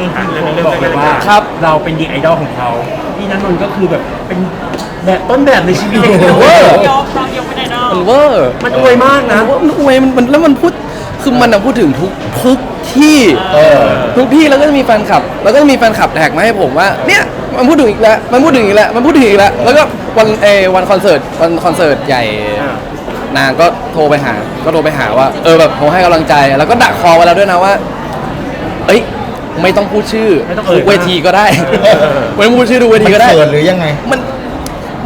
นิ่งๆที่โค้ชบอกเลยว่าครับ เราเป็นดีไอดอลของเขาพี่นันนนท์ก็คือแบบเป็นแบบต้นแบบในชีวิตเลยเวอร์ยกน้องยกไม่ได้นอกมันเวอร์มันอวยมากนะมันอวยมันมันแล้วมันพูดคือมันอะพูดถึงทุกทุกที่เออทุกที่แล้วก็จะมีแฟนคลับ แล้วก็จะมีแฟนคลับแท็กมาให้ผมว่าเนี่ยมันพูดถึงอีกแล้วมันพูดถึงอีกแล้วมันพูดถึงอีกแล้วแล้วก็วันเออวันคอนเสิร์ตวันคอนเสิร์ตใหญ่อ่านางก็โทรไปหา ก็โทรไปหาว่า เออแบบผมให้กำลังใจ แล้วก็ดักคอไว้แล้วด้วยนะว่า เอ้ย ไม่ต้องพูดชื่อไม่ต้องเอ่ยทุกเวทีก็ได้เออไม่ต้องพูดชื่อทุกเวทีก็ได้มันเขินหรือยังไง มัน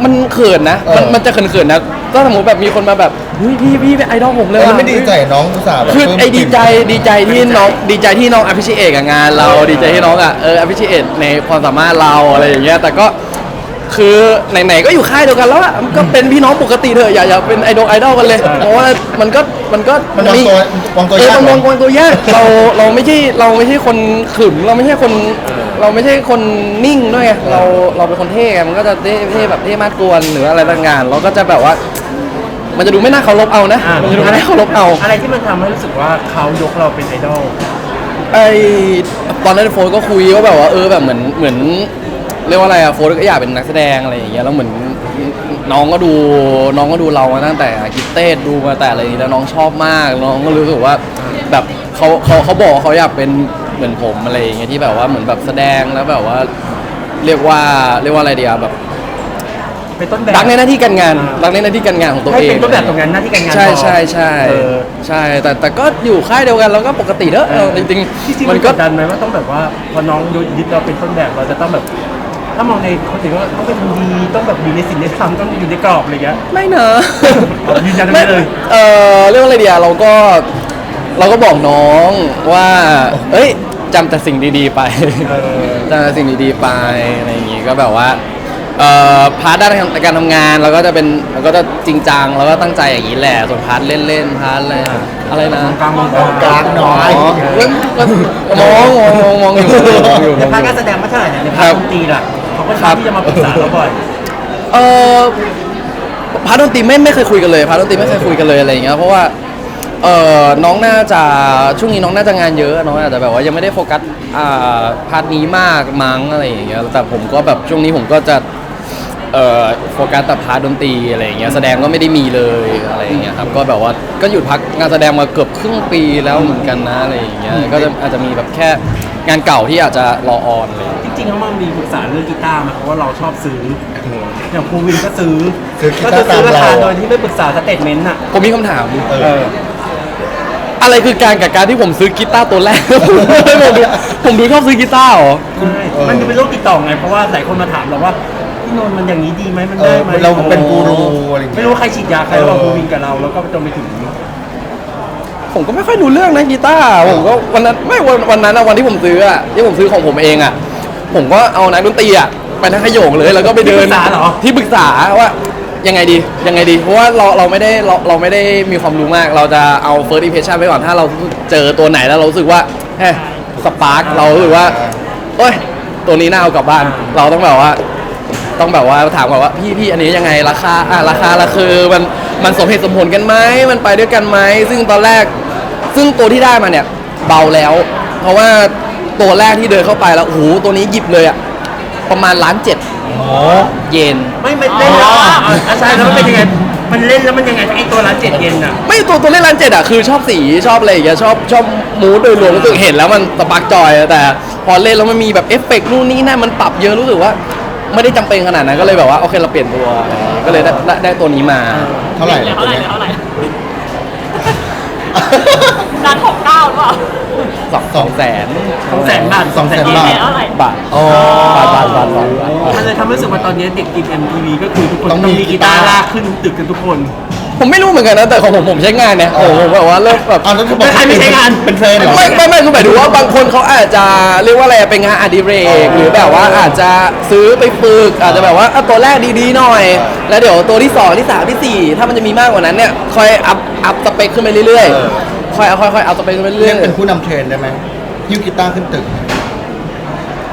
มันเขินนะ มันเออ มันจะเขินๆนะก็สมมติแบบมีคนมาแบบเฮ้ยพี่พี่เป็นไอดอลผมเลยแล้วว่ะ ไม่ดีใจน้องอุตส่าห์แบบคือเพิ่มไอดีใจกลิ่นดีใจที่น้องดีใจที่น้องอภิชิเอกกับงานเราดีใจที่น้องอะเอออภิชิเอกในความสามารถเราอะไรอย่างเงี้ยแต่ก็ คือไหนๆก็อยู่ค่ายเดียวกันแล้วอะมันก็เป็นพี่น้องปกติเถอะอย่าอย่าเป็นไอดอลไอดอลกันเลยเพราะว่ามันก็มันก็มันวางตัววางตัวากเออยมันเหรวาองวางตัวยากเราเราไม่ใช่เราไม่ใช่คนขรึมเราไม่ใช่คน เราไม่ใช่คนนิ่งด้วยไงเราเราเป็นคนเท่ไงมันก็จะเท่เท่แบบเท่มากกวนหรืออะไรต่างๆเราก็จะแบบว่า มันจะดูไม่น่าเคารพเอานะอ่ามันจะดูไม่น่าเคารพเอา อะไรที่มันทำให้รู้สึกว่าเขายกเราเป็นไอดอล ไอตอนนั้นโฟนก็คุยว่าแบบว่าเออแบบเหมือนเหมือน เรียกว่าอะไรอะโฟนก็อยากเป็นนักแสดงอะไรอย่างเงี้ยแล้วเหมือนน้องก็ดูน้องก็ดูเรามาตั้งแต่กิตเต้ดูมาแต่อะไรอย่างเงี้ยแล้วน้องชอบมากน้องก็รู้สึกว่าแบบเขาเขาเขาบอกว่าเขาอยากเป็นเหมือนผมอะไรอย่างเงี้ยที่แบบว่าเหมือนแบบแสดงแล้วแบบว่า เรียกว่าเรียกว่าอะไรเดียวแบบ เป็นต้นแบบ รักในหน้าที่การงานรักในหน้าที่การงานของตัวให้เองเป็นต้นแบบตรงนั้นหน้าที่การงานใช่ต่อใช่ใช่เออ ใช่ แต่แต่ก็อยู่ค่ายเดียวกันแล้วก็ปกติเนอะเออจริงที่จริงๆมัมันนกก็ดดันไหมว่าต้องแบบว่าพอน้องยึดเราเป็นต้นแบบเราจะต้องแบบ ถ้ามองในคนอื่นก็ต้องเป็นคนดีต้องแบบอยู่ในศีลในธรรมต้องอยู่ในกรอบอะไรอย่างเงี้ย ไม่เนอะยืนยันไม่เลย เออเรื่องอะไรเดียวเราก็เราก็บอกน้องว่า เอ้ยจำแต่สิ่งดีๆไปเออ จำแต่สิ่งดีๆไปอะไรอย่างงี้ก็แบบว่าเอ่อพาร์ทด้านการทำงานเราก็จะเป็นเราก็จะจริงจังแล้วก็ตั้งใจอย่างนี้แหละส่วนพาร์ทเล่นๆพาร์ทอะไรอะไรนะกลางมองมองกลางหน่อย อ๋อก็มองมองมองมองอยู่มองอยู่ในภาคการแสดงไม่เท่าไหร่นะในภาคดนตรีล่ะ เขาก็ชอบที่จะมาปรึกษาเราบ่อย เออพาร์ทดนตรีไม่ไม่เคยคุยกันเลยพาร์ทดนตรีไม่เคยคุยกันเลยอะไรอย่างเงี้ยเพราะว่าเออน้องน่าจะช่วงนี้น้องน่าจะงานเยอะน้องอาจจะแบบว่ายังไม่ได้โฟกัสอ่าพาร์ทนี้มากมั้งอะไรอย่างเงี้ยแต่ผมก็แบบช่วงนี้ผมก็จะ เอ่อโฟกัสแต่พาร์ทดนตรีอะไรอย่างเงี้ยแสดงก็ไม่ได้มีเลยอะไรอย่างเงี้ยครับก็แบบว่าก็หยุดพักงานแสดงมาเกือบครึ่งปีแล้วเหมือนกันนะอะไรอย่างเงี้ยก็จะอาจจะมีแบบแค่งานเก่าที่อาจจะรอออนเลย จริงๆเขามามีปรึกษาเรื่องกีตาร์มาเพราะว่าเราชอบซื้ออย่างภูวินก็ซื้อซื้อกีก็ตาร์จะซื้อราตามคาเรา โดยที่ไม่ปรึกษาสเตทเมนต์อะผมมีคำถามเออเออ อะไรคือการกับการที่ผมซื้อกีตาร์ตัวแรก ผมดูผมดูชอบซื้อกีตาร์เหรอ ใช่มันจะเป็นโรคติดต่อไงเพราะว่าหลายคนมาถามเราว่าพี่ นนท์มันอย่างนี้ดีไหมมันเอได้อไหมเราเป็นกูรูอะไรอย่างไม่เงี้ยรู้ว่าใครฉีดยาใครระหว่างภูวินกับเราแล้วก็จนไปถึงผมก็ไม่ค่อยรู้เรื่องนะกีตาร์ผมก็วันนั้นไม่วันวันนั้นอะวันที่ผมซื้ออะที่ผมซื้อของผมเองอะผมก็เอานักดนตรีอะไปทั้งขโยงเลยแล้วก็ไปเดิน ที่ปรึกษาเหรอ ที่ปรึกษาว่ายังไงดียังไงดี เพราะว่าเราเราไม่ได้เราเราไม่ได้มีความรู้มาก เราจะเอา first impression ไปก่อนถ้าเราเจอตัวไหนแล้วเรารู้สึกว่าเฮ้ยสปาร์กเรารู้สึกว่าเอ้ยตัวนี้น่าเอากลับบ้าน เราต้องแบบว่า ต้องแบบว่าถามก่อนว่าพี่พี่อันนี้ยังไงราคาอะราคาละคือมันมันสมเหตุสมผลกันไหมมันไปด้วยกันไหมซึ่งตอนแรก ซึ่งตัวที่ได้มาเนี่ยเบาแล้ว เพราะว่าตัวแรกที่เดินเข้าไปแล้วโอ้โหตัวนี้หยิบเลยอะประมาณล้านเจ็ดโอ้เยน ไม่มันเล่นแล้วอะอะใช่แล้วมันเป็นยังไงมันเล่นแล้วมันยังไงไอ้ตัวร้านเจ็ดเยนอะไม่ตัวตัวเล่นล้านเจ็ดอะคือชอบสีชอบอะไรอย่างเงี้ยชอบชอบมูดโดยรวมรู้สึกเห็นแล้วมันสปาร์กจอยอะแต่ พอเล่นแล้วมันมีแบบเอฟเฟกต์นู่นนี่นั่นมันปรับเยอะรู้สึกว่า ไม่ได้จำเป็นขนาดนั้นก็เลยแบบว่าโอเคเราเปลี่ยนตัวก็เลยได้ได้ได้ตัวนี้มา เท่าไหร่เหลือตัวเท่าไหร่เนี้เหลือเท่าไหร่ร้านหกเก้าหรือเปล่าสองสองแสนสองแสนบาทสองแสนเหลืบาทอเท่าไหร่บาทอ๋อ บาทบาทบาทบาทบาท มันเลยทำให้รู้สึกว่าตอนนี้เด็กกิน MTV ก็คือทุกคนต้ต้อองงมีมีกีตาร์ลากขึ้นตึกกันทุกคน ผมไม่รู้เหมือนกันนะแต่ของผมผมใช้งานเนี่ยโอ้โหแบบว่าเริ่มแบบ อ้าวแล้วจะบอกใครไม่ใช้งานเป็นเทรนเหรอ ไม่ไม่ไม่คือหมายถึงว่าบางคนเขาอาจจะเรียกว่าอะไรเป็นงานอดิเรกหรือแบบว่าอาจจะซื้อไปฝึกอาจจะแบบว่าเอาตัวแรกดีๆหน่อย แล้วเดี๋ยวตัวที่สองที่สามที่สี่ถ้ามันจะมีมากกว่านั้นเนี่ยค่อยอัพอัพสเปคขึ้นไปเรื่อยเออ ๆค่อยเอาค่อยๆอัพสเปคขึ้นไปเรื่เรีอยยกเป็นผู้นำเทรนได้ไหมฮิ้วกีตาร์ขึ้นตึกๆ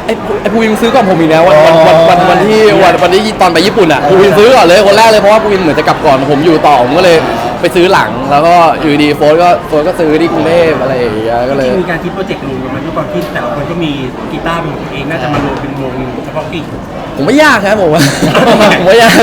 ไอ้ไอ้ภูวินซื้อก่อนผมอีกแล้ววันวันวันวันวันที่วันวันที่ตอนไปญี่ปุ่นอะภูวินซื้อก่อนเลยคนแรกเลยเพราะว่าภูวินเหมือนจะกลับก่อนผมอยู่ต่อผมก็เลยไปซื้อหลัง แล้วก็อยู่ดีโฟนก็โฟนก็ซื้อที่กรุงเทพอะไรอย่างเงี้ยก็เลยจริงๆมีการคิดโปรเจกต์หนึ่งมันด้วยความที่แต่ละคนก็มีกีตาร์เป็นของตัวเองน่าจะมารวมเป็นวงเฉพาะกิจ ผมไม่ยากครับผมว่า ผมว่ายาก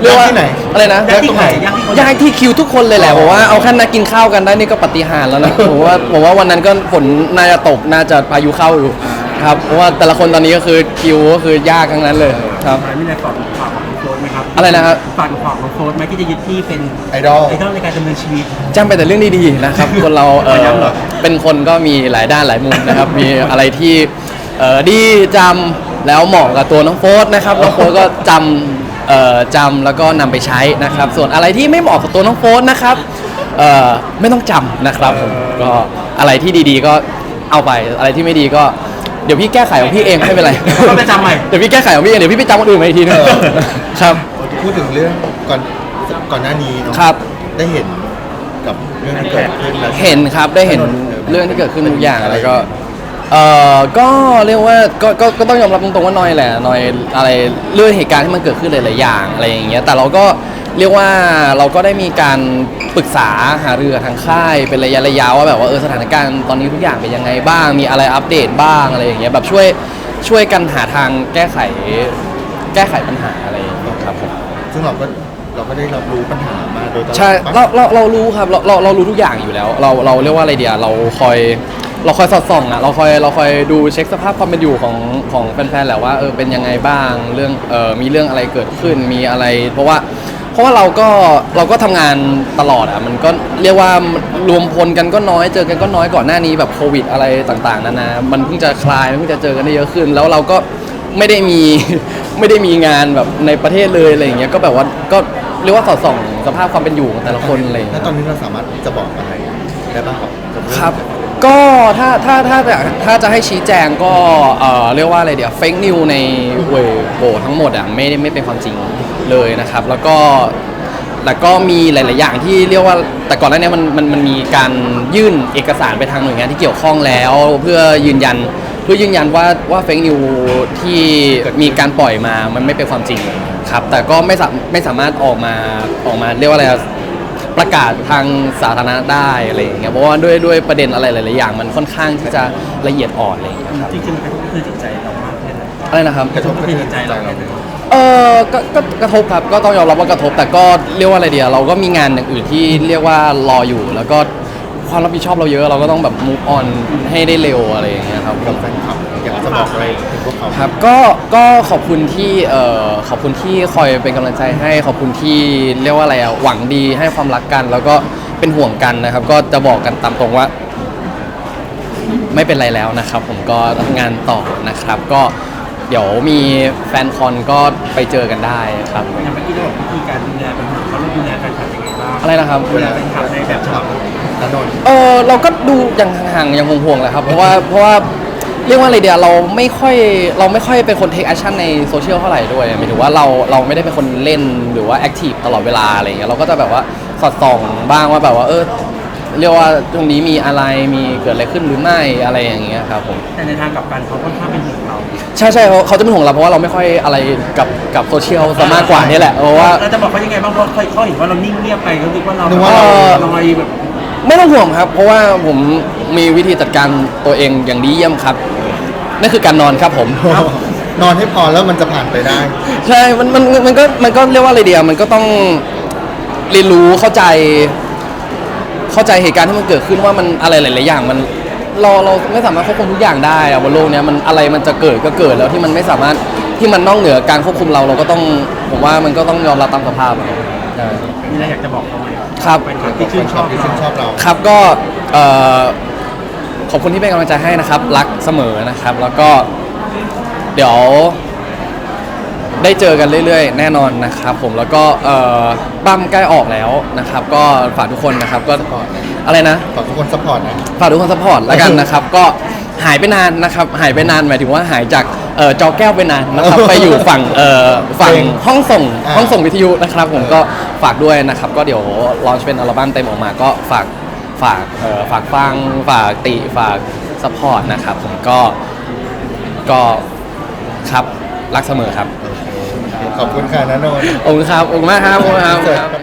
เรียกว่าที่ไหนอะไรนะยากที่ไหนยากที่คน ยากที่คิวทุกคนเลยแหละผมว่าเอาแค่นัดกินข้าวกันได้นี่ก็ปาฏิหารย์แล้วนะผมว่าผมว่าวันนั้นก็ฝนน่าจะตกน่าจะพายุเข้าอยู่ ครับ เพราะว่าแต่ละคนตอนนี้ก็คือคิวก็คือยากทั้งนั้นเลยครับไม่ได้ฝากฝากของโฟนไหมครับอะไรนะครับฝากฝากของโฟนไหมที่จะยึดที่เป็นไอดอล ไอดอลในการดำเนินชีวิต จำไปแต่เรื่องดีๆนะครับ คนเราเอขออย้ำเหรอเป็นคนก็มีหลายด้านหลายมุมนะครับ มีอะไรที่เออดีจำแล้วเหมาะกับตัวน้องโฟสนะครับน้องโฟสก็จำเอ่อจำแล้วก็นำไปใช้นะครับ ส่วนอะไรที่ไม่เหมาะกับตัวน้องโฟสนะครับเอ่อไม่ต้องจำนะครับผมก็อะไรที่ดีๆก็เอาไปอะไรที่ไม่ดีก็ เดี๋ยวพี่แก้ไขของพี่เองไม่เป็นไรก็ไปจำใหม่ เดี๋ยวพี่แก้ไขของพี่เองเดี๋ยวพี่ไปจำคนอื่นมาอีกทีนึงเออ ครับ พูดถึงเรื่องก่อนก่อนหน้านี้เนาะครับ ได้เห็นกับเรื่องที่เกิดขึ้นแล้ว เห็นครับได้เห็นเรื่องที่เกิดขึ้นทุกอย่างแล้วก็เอ่อก็เรียกว่าก็ก็ก็ต้องยอมรับตรงๆว่าน้อยแหละน้อยอะไรเรื่องเหตุการณ์ที่มันเกิดขึ้นหลายๆอย่างอะไรอย่างเงี้ยแต่เราก็ เรียกว่าเราก็ได้มีการปรึกษาหารือกับทางค่ายเป็นระยะระยะว่าแบบว่าเออสถานการณ์ตอนนี้ทุกอย่างเป็นยังไงบ้าง มีอะไรอัปเดตบ้างอะไรอย่างเงี้ยแบบช่วยช่วยกันหาทางแก้ไขแก้ไขปัญหาอะไรอย่างเงี้ยครับผมซึ่งเราก็เราก็ได้รับรู้ปัญหามาโดยตลอดใช่ปะเราเราเรารู้ครับเราเราเรารู้ทุกอย่างอยู่แล้ว เราเราเรียกว่าอะไรเดียเราคอยเราคอยสอดส่องอะเราคอยเราคอยดูเช็คสภาพความเป็นอยู่ของของแฟนๆแหละว่าเออเป็นยังไงบ้างเรื่องเออมีเรื่องอะไรเกิดขึ้นมีอะไร เพราะว่า เพราะว่าเราก็เราก็ทำงานตลอดอะมันก็เรียกว่ารวมพลกันก็น้อยเจอกันก็น้อยก่อนหน้านี้แบบโควิดอะไรต่างๆนานามันเพิ่งจะคลายมันเพิ่งจะเจอกันได้เยอะขึ้น แล้วเราก็ไม่ได้มี ไม่ได้มีงานแบบในประเทศเลยอะไรอย่างเงี้ยก็แบบว่าก็เรียกว่าสอดส่องสภาพความเป็นอยู่ของแต่ละคนอะไรอย่างแล้เงี้วยตอนนี้เราสามารถจะบอกอะไรได้บ้างครับครับ ก็ถ้าถ้าถ้าจะถ้าจะให้ชี้แจงก็เอ่อเรียกว่าอะไรเดี๋ยวเฟกนิวในเวโบทั้งหมดอะไม่ได้ไม่เป็นความจริง เลยนะครับ แล้วก็แล้วก็มีหลาย ๆ อย่างที่เรียกว่าแต่ก่อนหน้านี้มันมันมันมีการยื่นเอกสารไปทางหน่วยงานที่เกี่ยวข้องแล้ว เพื่อยืนยันเพื่อยืนยันว่าว่าเฟกนิวที่มีการปล่อยมามันไม่เป็นความจริงครับ แต่ก็ไม่สาไม่สามารถออกมาออกมาเรียกว่าอะไรอะประกาศทางสาธารณะได้อะไรอย่างเงี้ยเพราะว่าด้วยด้วยประเด็นอะไรหลาย ๆ อย่างมันค่อนข้างที่จะละเอียดอ่อนอะไรอย่างเงี้ยครับจริงๆมันกระทบกระเทือนจิตใจเรามากแค่ไหนอะไรนะครับกระทบกระเทือนจิตใจเราแค่ไหน เออก็ก็กระทบครับ ก็ต้องยอมรับว่ากระทบ แต่ก็เรียกว่าอะไรเดียวเราก็มีงานอย่างอื่นที่เรียกว่ารออยู่ แล้วก็ความรับผิดชอบเราเยอะ เราก็ต้องแบบ move on ให้ได้เร็วอะไรอย่างเงี้ยครับ กับแฟนคลับอยากจะบอกอะไรถึงพวกเขาครับก็ก็ขอบคุณที่เอ่อขอบคุณที่คอยเป็นกำลังใจให้ขอบคุณที่เรียกว่าอะไรอะหวังดีให้ความรักกัน แล้วก็เป็นห่วงกันนะครับ ก็จะบอกกันตามตรงว่า ไม่เป็นไรแล้วนะครับ ผมก็ทำงานต่อนะครับ ก็ เดี๋ยวมีแฟนคอนก็ไปเจอกันได้ครับ อย่างเมื่อกี้เราบอกวิธีการดูแลปัญหาเขาเราดูแลแฟนคลับยังไงบ้างอะไรนะครับ ดูแลแฟนคลับในแบบฉบับแล้วนนท์เออเราก็ดูอย่างห่างๆอย่างห่วงๆแหละครับ เพราะว่าเพราะว่าเรียกว่าอะไรเดียวเราไม่ค่อยเราไม่ค่อยเป็นคนเทคแอคชั่นในโซเชียลเท่าไหร่ด้วยหมายถึงว่าเราเราไม่ได้เป็นคนเล่นหรือว่าแอคทีฟตลอดเวลาอะไรอย่างเงี้ยเราก็จะแบบว่าสอดส่องบ้างว่าแบบว่าเออ เรียกว่าตรงนี้มีอะไรมีเกิดอะไรขึ้นหรือไม่อะไรอย่างเงี้ยครับผม แต่ในทางกลับกันเขาค่อนข้างเป็นห่วงเราใช่ใช่เขาเขาจะเป็นห่วงเราเพราะว่าเราไม่ค่อยอะไรกับกับโซเชียลซะมากกว่านี่แหละเพราะว่า เราจะบอกเขายังไงบ้างเพราะเขาเขาเห็นว่าเรานิ่งเงียบไปเขาคิดว่าเรานึกว่าเราลอยแบบไม่ต้องห่วงครับ เพราะว่าผมมีวิธีจัดการตัวเองอย่างดีเยี่ยมครับนั่นคือการนอนครับผมนอนให้พอแล้วมันจะผ่านไปได้ ใช่ มัน มัน มันก็ มันก็เรียกว่าอะไรเดียว มันก็ต้องเรียนรู้เข้าใจ เข้าใจเหตุการณ์ที่มันเกิดขึ้นว่ามันอะไรหลาย ๆ อย่างมันเราเราไม่สามารถควบคุมทุกอย่างได้อะบนโลกเนี้ยมันอะไรมันจะเกิดก็เกิดแล้วที่มันไม่สามารถที่มันนอกเหนือการควบคุมเราเราก็ต้องผมว่ามันก็ต้องยอมรับตามสภาพอะใช่ มีอะไรอยากจะบอกเขาไหมครับแฟนคลับที่ชื่นชอบที่เราชื่นชอบเรา ครับก็เอ่อขอบคุณที่เป็นกำลังใจให้นะครับ รักเสมอนะครับ แล้วก็เดี๋ยว ได้เจอกันเรื่อยๆ แน่นอนนะครับผมแล้วก็เอ่อบั้มใกล้ออกแล้วนะครับ ก็ฝากทุกคนนะครับก็ Support นะอะไรนะ ขอทุกคนซัพพอร์ตนะ ฝากทุกคนสปอร์ตแล้วกันนะครับ ก็หายไปนานนะครับ หายไปนานหมายถึงว่าหายจากเอ่อจอแก้วไปนานนะครับ ไปอยู่ฝั่งเอ่อฝั่งเพลงห้องส่งอ่า ห้องส่งวิทยุนะครับ ผมก็ฝากด้วยนะครับ ก็เดี๋ยวลอนช์เป็นอัลบั้มเต็มออกมาก็ฝากฝากเอ่อฝากฟังฝากติฝากสปอร์ตนะครับ ผมก็ก็ครับรักเสมอครับ โอเค ขอบคุณค่ะนะโนนท์ ขอบคุณครับขอบคุณมากครับขอบคุณครับ